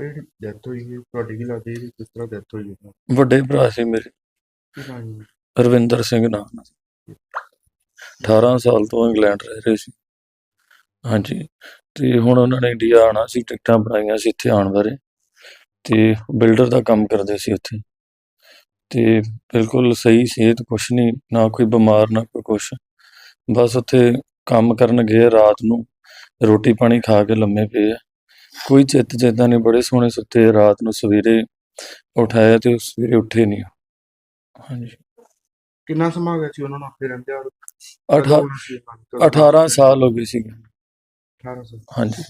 ਜਿਹੜੀ ਡੈਥ ਹੋਈ ਹੈ ਤੁਹਾਡੀ ਕੀ ਲੱਗਦੀ ਹੈ ਕਿਸ ਤਰ੍ਹਾਂ ਡੈਥ ਹੋਈ ਹੈ। ਵੱਡੇ ਭਰਾ ਸੀ ਮੇਰੇ। ਕੀ ਨਾਮ ਹੈ ਰਵਿੰਦਰ ਸਿੰਘ ਨਾਮ ਸੀ 18 ਸਾਲ ਤੋਂ ਇੰਗਲੈਂਡ ਰਹਿ ਰਹੇ ਸੀ। ਹਾਂਜੀ ਤੇ ਹੁਣ ਉਹਨਾਂ ਨੇ ਇੰਡੀਆ ਆਉਣਾ ਸੀ ਟਿਕਟਾਂ ਬਣਾਈਆਂ ਸੀ ਇੱਥੇ ਆਉਣ ਬਾਰੇ। ਤੇ ਬਿਲਡਰ ਦਾ ਕੰਮ ਕਰਦੇ ਸੀ ਉੱਥੇ। ਤੇ ਬਿਲਕੁਲ ਸਹੀ ਸਿਹਤ ਕੁਛ ਨਹੀਂ ਨਾ ਕੋਈ ਬਿਮਾਰ ਨਾ ਕੋਈ ਕੁਛ। ਬਸ ਉੱਥੇ ਕੰਮ ਕਰਨ ਗਏ ਰਾਤ ਨੂੰ। ਰੋਟੀ ਪਾਣੀ ਖਾ ਕੇ ਲੰਮੇ ਪਏ ਆ। ਕੋਈ ਚਿੱਤ ਚੇਤਾ ਨਹੀਂ ਬੜੇ ਸੋਹਣੇ ਸੁੱਤੇ ਰਾਤ ਨੂੰ ਸਵੇਰੇ ਉਠਾਇਆ ਤੇ ਉਹ ਸਵੇਰੇ ਉੱਠੇ ਨਹੀਂ। ਹਾਂਜੀ। ਕਿੰਨਾ ਸਮਾਂ ਹੋ ਗਿਆ ਸੀ ਉਹਨਾਂ ਨੂੰ ਆਪੇ ਰਹਿੰਦੇ ਆ ਅਠਾ 18 ਸਾਲ ਹੋ ਗਏ ਸੀ। 18 ਸਾਲ। ਹਾਂਜੀ।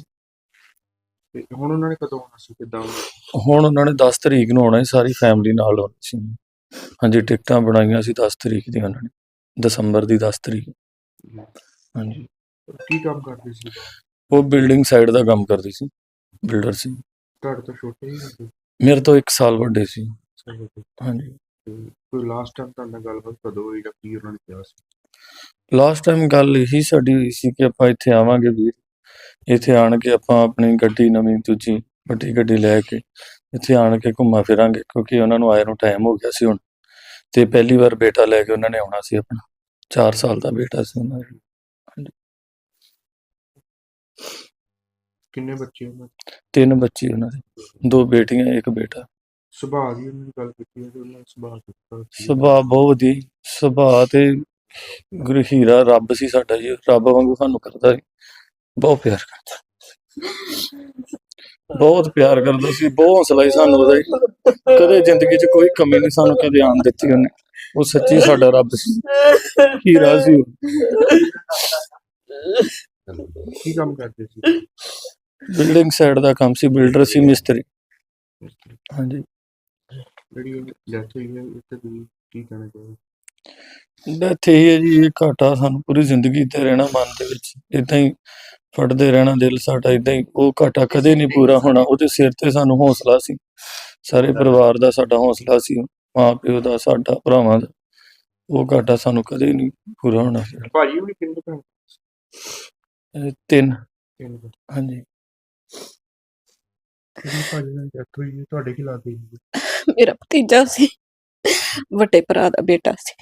ਤੇ ਹੁਣ ਉਹਨਾਂ ਨੇ ਕਦੋਂ ਆਉਣਾ ਸੀ ਕਿੱਦਾਂ ਹੁਣ ਉਹਨਾਂ ਨੇ 10 ਤਰੀਕ ਨੂੰ ਆਉਣਾ ਸੀ ਸਾਰੀ ਫੈਮਿਲੀ ਨਾਲ ਆਉਣੀ ਸੀ। ਹਾਂਜੀ ਟਿਕਟਾਂ ਬਣਾਈਆਂ ਸੀ 10 ਤਰੀਕ ਦੀਆਂ ਉਹਨਾਂ ਨੇ ਦਸੰਬਰ ਦੀ 10 ਤਰੀਕ। ਹਾਂਜੀ। ਕੀ ਕੰਮ ਕਰਦੇ ਸੀ? ਉਹ ਬਿਲਡਿੰਗ ਸਾਈਡ ਦਾ ਕੰਮ ਕਰਦੀ ਸੀ। ਬਿਲਡਰ ਸੀ। ਤੁਹਾਡੇ ਤੋਂ ਛੋਟੇ ਹੀ ਸੀ? ਮੇਰੇ ਤੋਂ 1 ਸਾਲ ਵੱਡੇ ਸੀ। ਤੇ ਹਾਂਜੀ। ਕੋਈ ਲਾਸਟ ਟਾਈਮ ਤੁਹਾਡੇ ਨਾਲ ਗੱਲਬਾਤ ਕਦੋਂ ਹੋਈ ਜਾਂ ਕੀ ਉਹਨਾਂ ਨੇ ਕਿਹਾ ਸੀ? ਲਾਸਟ ਟਾਈਮ ਗੱਲ ਇਹੀ ਸਾਡੀ ਹੋਈ ਸੀ ਕਿ ਆਪਾਂ ਇੱਥੇ ਆਵਾਂਗੇ ਵੀਰ। ਇੱਥੇ ਆਣ ਕੇ ਆਪਾਂ ਆਪਣੀ ਗੱਡੀ ਨਵੀਂ ਦੂਜੀ ਵੱਡੀ ਗੱਡੀ ਲੈ ਕੇ ਇੱਥੇ ਆਣ ਕੇ ਘੁੰਮਾ ਫਿਰਾਂਗੇ ਕਿਉਂਕਿ ਉਹਨਾਂ ਨੂੰ ਆਏ ਨੂੰ ਟਾਈਮ ਹੋ ਗਿਆ ਸੀ ਹੁਣ। ਤੇ ਪਹਿਲੀ ਵਾਰ ਬੇਟਾ ਲੈ ਕੇ ਉਹਨਾਂ ਨੇ ਆਉਣਾ ਸੀ ਆਪਣਾ। 4 ਸਾਲ ਦਾ ਬੇਟਾ ਸੀ ਉਹਨਾਂ ਦਾ। ਕਿੰਨੇ ਬੱਚੇ ਉਹਨਾਂ ਦੇ ਤਿੰਨ ਬੱਚੇ ਉਹਨਾਂ ਦੇ ਦੋ ਬੇਟੀਆਂ ਇੱਕ ਬੇਟਾ ਸੁਭਾਅ ਦੀ ਉਹਨਾਂ ਦੀ ਗੱਲ ਕੀਤੀ ਹੈ ਤੇ ਉਹਨਾਂ ਦਾ ਸੁਭਾਅ ਕਿੱਦਾਂ ਸੀ? ਸੁਭਾਅ ਬਹੁਤ ਵਧੀਆ। ਸੁਭਾਅ ਤੇ ਗੁਰੂ ਹੀਰਾ ਰੱਬ ਸੀ ਸਾਡਾ ਜੀ ਰੱਬ ਵਾਂਗੂ ਸਾਨੂੰ ਕਰਦਾ ਸੀ ਬਹੁਤ ਪਿਆਰ ਕਰਦਾ ਬਹੁਤ ਪਿਆਰ ਕਰਦਾ ਸੀ ਬਹੁਤ ਹੌਸਲਾ ਸੀ ਸਾਨੂੰ ਉਹਦਾ ਜੀ। ਕਦੇ ਜ਼ਿੰਦਗੀ 'ਚ ਕੋਈ ਕਮੀ ਨਹੀਂ ਸਾਨੂੰ ਕਦੇ ਆਣ ਦਿੱਤੀ ਉਹਨੇ ਉਹ ਸੱਚੀ ਸਾਡਾ ਰੱਬ ਸੀ ਹੀਰਾ ਸੀ ਉਹ। ਕੀ ਕੰਮ ਕਰਦੇ ਸੀ ਬਿਲਡਿੰਗ ਸਾਈਡ ਦਾ ਕੰਮ ਸੀ ਬਿਲਡਰ ਸੀ ਮਿਸਤਰੀ। ਹਾਂਜੀ। ਜਿਹੜੀ ਡੈਥ ਹੋਈ ਹੈ ਉੱਤੇ ਤੁਸੀਂ ਕੀ ਕਹਿਣਾ ਚਾਹੋਗੇ? ਡੈਥ ਇਹ ਹੈ ਜੀ ਇਹ ਘਾਟਾ ਸਾਨੂੰ ਪੂਰੀ ਜ਼ਿੰਦਗੀ ਤੇ ਰਹਿਣਾ ਮਨ ਦੇ ਵਿੱਚ। ਇਦਾਂ ਹੀ ਫੜਦੇ ਰਹਿਣਾ ਦਿਲ ਸਾਡਾ ਇਦਾਂ ਹੀ ਉਹ ਘਾਟਾ ਕਦੇ ਨਹੀਂ ਪੂਰਾ ਹੋਣਾ ਉਹਦੇ ਸਿਰ ਤੇ ਸਾਨੂੰ ਹੌਸਲਾ ਸੀ। ਸਾਰੇ ਪਰਿਵਾਰ ਦਾ ਸਾਡਾ ਹੌਸਲਾ ਸੀ ਮਾਂ ਪਿਓ ਦਾ ਸਾਡਾ ਭਰਾਵਾਂ ਦਾ। ਉਹ ਘਾਟਾ ਸਾਨੂੰ ਕਦੇ ਨਹੀਂ ਪੂਰਾ ਹੋਣਾ। ਭਾਜੀ ਉਹਨੇ ਕਿੰਨੇ ਭੈਣ? ਇਹ ਤਿੰਨ। ਹਾਂਜੀ। ਜਿਹੜੀ ਭਾਜੀ ਨਾਲ ਡੈਥ ਹੋਈ ਹੈ ਤੁਹਾਡੇ ਕੀ ਲੱਗਦੀ ਹੈ ਮੇਰਾ ਭਤੀਜਾ ਸੀ, ਵੱਡੇ ਭਰਾ ਦਾ ਬੇਟਾ ਸੀ।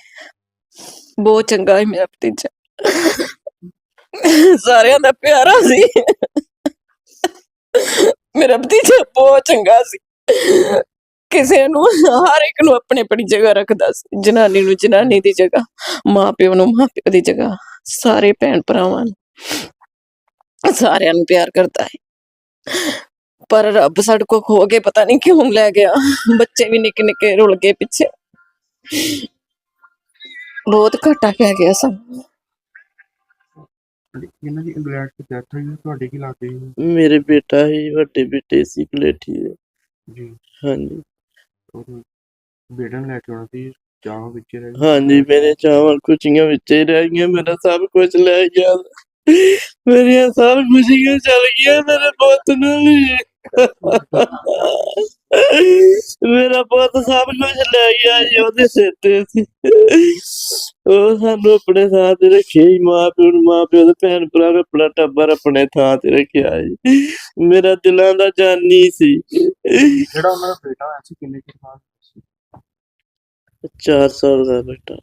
ਬਹੁਤ ਚੰਗਾ ਹੈ ਮੇਰਾ ਭਤੀਜਾ। ਸਾਰਿਆਂ ਦਾ ਪਿਆਰਾ ਸੀ। ਮੇਰਾ ਭਤੀਜਾ ਬਹੁਤ ਚੰਗਾ ਸੀ। ਕਿਸੇ ਨੂੰ, ਹਰ ਇੱਕ ਨੂੰ ਆਪਣੇ ਆਪਣੀ ਜਗ੍ਹਾ ਰੱਖਦਾ ਸੀ। ਜਨਾਨੀ ਨੂੰ ਜਨਾਨੀ ਦੀ ਜਗ੍ਹਾ ਮਾਂ ਪਿਓ ਨੂੰ ਮਾਂ ਪਿਓ ਦੀ ਜਗ੍ਹਾ, ਸਾਰੇ ਭੈਣ ਭਰਾਵਾਂ ਨੂੰ। ਸਾਰਿਆਂ ਨੂੰ ਪਿਆਰ ਕਰਦਾ ਹੈ ਪਰ ਰੱਬ ਸਾਡੇ ਕੋ ਖੋ ਕੇ ਪਤਾ ਨਹੀਂ ਕਿਉਂ ਲੈ ਗਿਆ। ਬੱਚੇ ਵੀ ਨਿੱਕੇ ਨਿੱਕੇ ਰੁਲ ਗਏ ਪਿੱਛੇ। ਬਹੁਤ ਘਾਟਾ ਪੈ ਗਿਆ ਸਾਨੂੰ ਇਹਨਾਂ ਦੀ ਇੰਗਲੈਂਡ 'ਚ ਡੈਥ ਹੋਈ ਹੈ ਤੁਹਾਡੇ ਕੀ ਲੱਗਦੀ ਮੇਰੇ ਬੇਟਾ ਹੀ ਵੱਡੇ ਬੇਟੇ ਸੀ ਕਲੇਠੀ ਦੇ ਜੀ। ਹਾਂਜੀ। ਉਹ ਬੇਟੇ ਨੂੰ ਲੈ ਕੇ ਆਉਣਾ ਸੀ ਚਾਹ ਵਿੱਚ ਰਹਿ ਗਈ। ਹਾਂਜੀ ਮੇਰੇ ਚਾਵਲ ਕੁਚੀਆਂ ਵਿੱਚ ਹੀ ਰਹਿ ਗਈਆਂ ਮੇਰਾ ਸਭ ਕੁਝ ਲੈ ਗਿਆ। ਮੇਰੀਆਂ ਸਭ ਖੁਸ਼ੀਆਂ ਚਲ ਗਈਆਂ ਮੇਰੇ ਪੁੱਤ ਨੂੰ ਵੀ। ਮੇਰਾ ਪੁੱਤ ਸਭ ਲੈ ਗਿਆ ਜੀ ਉਹਦੇ ਸਿਰ ਤੇ ਸੀ। ਉਹ ਸਾਨੂੰ ਆਪਣੇ ਥਾਂ ਤੇ ਰੱਖਿਆ ਜੀ ਮਾਂ ਪਿਓ ਨੂੰ ਮਾਂ ਪਿਓ ਦੇ ਭੈਣ ਭਰਾ ਨੂੰ ਆਪਣਾ ਟੱਬਰ ਆਪਣੇ ਥਾਂ ਤੇ ਰੱਖਿਆ ਜੀ। ਮੇਰਾ ਦਿਲਾਂ ਦਾ ਜਾਨੀ ਸੀ। ਜਿਹੜਾ ਉਹਨਾਂ ਦਾ ਬੇਟਾ ਹੋਇਆ ਸੀ ਕਿੰਨੇ ਕੁ ਸਾਲ ਦਾ ਸੀ? 4 ਸਾਲ ਦਾ ਬੇਟਾ।